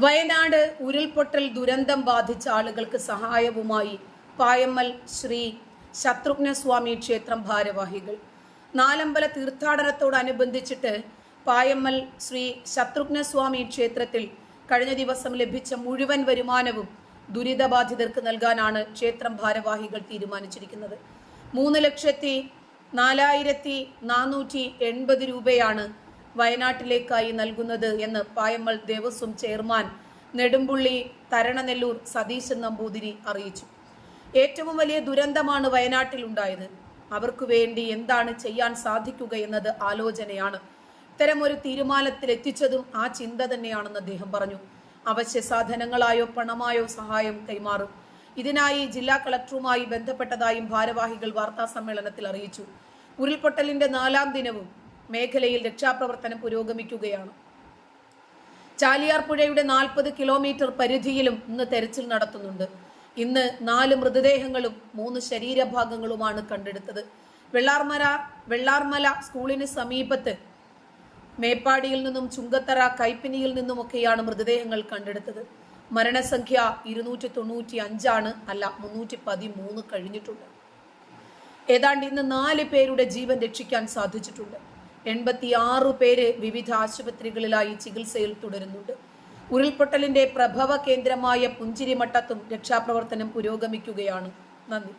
വയനാട് ഉരുൾപൊട്ടൽ ദുരന്തം ബാധിച്ച ആളുകൾക്ക് സഹായവുമായി പായമ്മൽ ശ്രീ ശത്രുഘ്നസ്വാമി ക്ഷേത്രം ഭാരവാഹികൾ. നാലമ്പല തീർത്ഥാടനത്തോടനുബന്ധിച്ചിട്ട് പായമ്മൽ ശ്രീ ശത്രുഘ്നസ്വാമി ക്ഷേത്രത്തിൽ കഴിഞ്ഞ ദിവസം ലഭിച്ച മുഴുവൻ വരുമാനവും ദുരിതബാധിതർക്ക് നൽകാനാണ് ക്ഷേത്രം ഭാരവാഹികൾ തീരുമാനിച്ചിരിക്കുന്നത്. മൂന്ന് ലക്ഷത്തി നാലായിരത്തി നാനൂറ്റി എൺപത് രൂപയാണ് വയനാട്ടിലേക്കായി നൽകുന്നത് എന്ന് പായമ്മൾ ദേവസ്വം ചെയർമാൻ നെടുമ്പുള്ളി തരണനെല്ലൂർ സതീശൻ നമ്പൂതിരി അറിയിച്ചു. ഏറ്റവും വലിയ ദുരന്തമാണ് വയനാട്ടിൽ ഉണ്ടായത്. അവർക്ക് വേണ്ടി എന്താണ് ചെയ്യാൻ സാധിക്കുക എന്നത് ആലോചനയാണ്. ഇത്തരമൊരു തീരുമാനത്തിൽ എത്തിച്ചതും ആ ചിന്ത തന്നെയാണെന്ന് അദ്ദേഹം പറഞ്ഞു. അവശ്യ സാധനങ്ങളായോ പണമായോ സഹായം കൈമാറും. ഇതിനായി ജില്ലാ കളക്ടറുമായി ബന്ധപ്പെട്ടതായും ഭാരവാഹികൾ വാർത്താ സമ്മേളനത്തിൽ അറിയിച്ചു. ഉരുൾപൊട്ടലിന്റെ നാലാം ദിനവും മേഖലയിൽ രക്ഷാപ്രവർത്തനം പുരോഗമിക്കുകയാണ്. ചാലിയാർ പുഴയുടെ നാൽപ്പത് കിലോമീറ്റർ പരിധിയിലും ഇന്ന് തെരച്ചിൽ നടത്തുന്നുണ്ട്. ഇന്ന് നാല് മൃതദേഹങ്ങളും മൂന്ന് ശരീരഭാഗങ്ങളുമാണ് കണ്ടെടുത്തത്. വെള്ളാർമല വെള്ളാർമല സ്കൂളിന് സമീപത്ത് മേപ്പാടിയിൽ നിന്നും ചുങ്കത്തറ കൈപ്പിനിയിൽ നിന്നുമൊക്കെയാണ് മൃതദേഹങ്ങൾ കണ്ടെടുത്തത്. മരണസംഖ്യ ഇരുന്നൂറ്റി തൊണ്ണൂറ്റി അഞ്ചാണ് അല്ല മുന്നൂറ്റി പതിമൂന്ന് കഴിഞ്ഞിട്ടുണ്ട്. ഏതാണ്ട് ഇന്ന് നാല് പേരുടെ ജീവൻ രക്ഷിക്കാൻ സാധിച്ചിട്ടുണ്ട്. എൺപത്തിയാറ് പേര് വിവിധ ആശുപത്രികളിലായി ചികിത്സയിൽ തുടരുന്നുണ്ട്. ഉരുൾപൊട്ടലിന്റെ പ്രഭവ കേന്ദ്രമായ പുഞ്ചിരിമട്ടത്തും രക്ഷാപ്രവർത്തനം പുരോഗമിക്കുകയാണ്. നന്ദി.